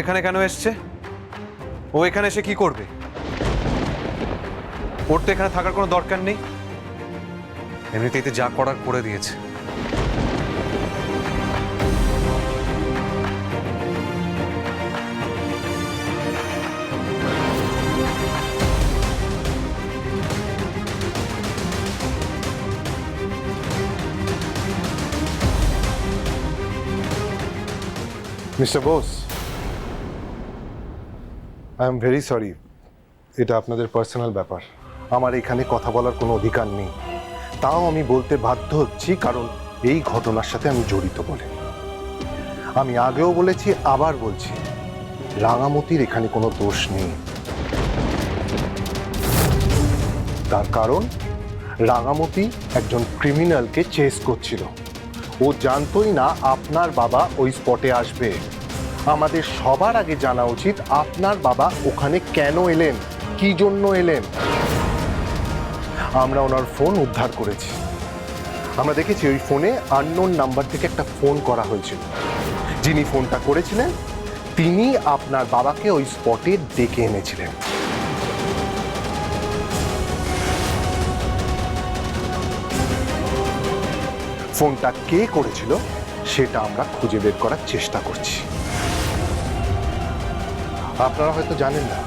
এখানে কেন এসছে? ও এখানে এসে কি করবে? ওর তো এখানে থাকার কোনো দরকার নেই। এমনিতেই যা করার করে দিয়েছে। Mister Bose I am very sorry এটা আপনাদের পার্সোনাল ব্যাপার। আমার এখানে কথা বলার কোনো অধিকার নেই। তাও আমি বলতে বাধ্য হচ্ছি কারণ এই ঘটনার সাথে আমি জড়িত বলে। আমি আগেও বলেছি, আবার বলছি, রাঙামতির এখানে কোনো দোষ নেই। তার কারণ, রাঙামতি একজন ক্রিমিনালকে চেস করছিল। ও জানতোই না আপনার বাবা ওই স্পটে আসবে। আমাদের সবার আগে জানা উচিত আপনার বাবা ওখানে কেন এলেন, কি জন্য এলেন। আমরা ওনার ফোন উদ্ধার করেছি। আমরা দেখেছি ওই ফোনে আননোন নাম্বার থেকে একটা ফোন করা হয়েছিল। যিনি ফোনটা করেছিলেন, তিনি আপনার বাবাকে ওই স্পটে ডেকে এনেছিলেন। ফোনটা কে করেছিল, সেটা আমরা খুঁজে বের করার চেষ্টা করছি। আপনারা হয়তো জানেন না,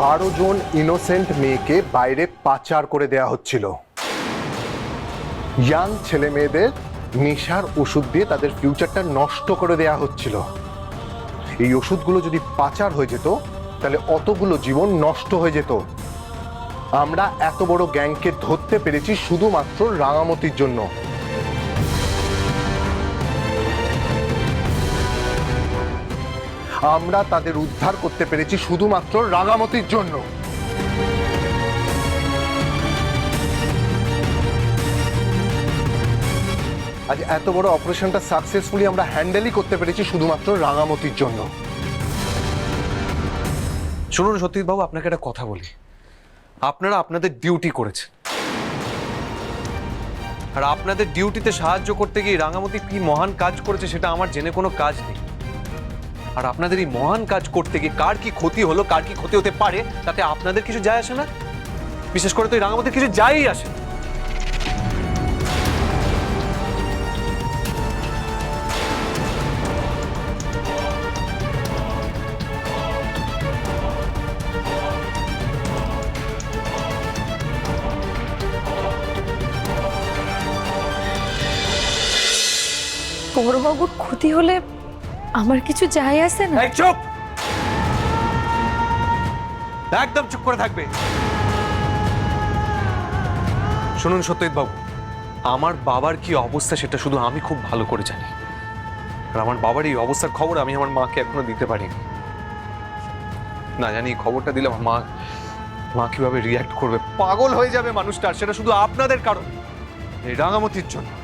বারো জন ইনোসেন্ট মেয়েকে বাইরে পাচার করে দেয়া হচ্ছিল। ইয়াং ছেলে মেয়েদের নেশার ওষুধ দিয়ে তাদের ফিউচারটা নষ্ট করে দেয়া হচ্ছিল। এই ওষুধগুলো যদি পাচার হয়ে যেত, তাহলে অতগুলো জীবন নষ্ট হয়ে যেত। আমরা এত বড় গ্যাংকে ধরতে পেরেছি শুধুমাত্র রাঙামতির জন্য। আমরা তাদের উদ্ধার করতে পেরেছি শুধুমাত্র রাগামতির জন্য। আজ এত বড় অপারেশনটা সাকসেসফুলি আমরা হ্যান্ডেলই করতে পেরেছি শুধুমাত্র রাঙামতির জন্য। শুনুন সত্যিত বাবু আপনাকে একটা কথা বলি। আপনারা আপনাদের ডিউটি করেছেন। আর আপনাদের ডিউটিতে সাহায্য করতে গিয়ে রাঙামতি কি মহান কাজ করেছে সেটা আমার জেনে কোনো কাজ নেই। আর আপনাদের এই মহান কাজ করতে গিয়ে কার কি ক্ষতি হলো, কার কি ক্ষতি হতে পারে, তাতে আপনাদের কিছু যায় আসে না বিশেষ করে তো এই রাঙামতির কিছু যায়ই আসে না। ক্ষতি হলে আমার কিছু যায় আসে না। চুপ! একদম চুপ করে থাকবে। শুনুন সত্যজিৎ বাবু, আমার বাবার কি অবস্থা সেটা শুধু আমি খুব ভালো করে জানি। আর আমার বাবার এই অবস্থার খবর আমি আমার মাকে এখনও দিতে পারিনি। না জানি এই খবরটা দিলে আমার মা মা কীভাবে রিয়াক্ট করবে। পাগল হয়ে যাবে মানুষটা সেটা শুধু আপনাদের কারণ। এই রাঙামতির জন্য।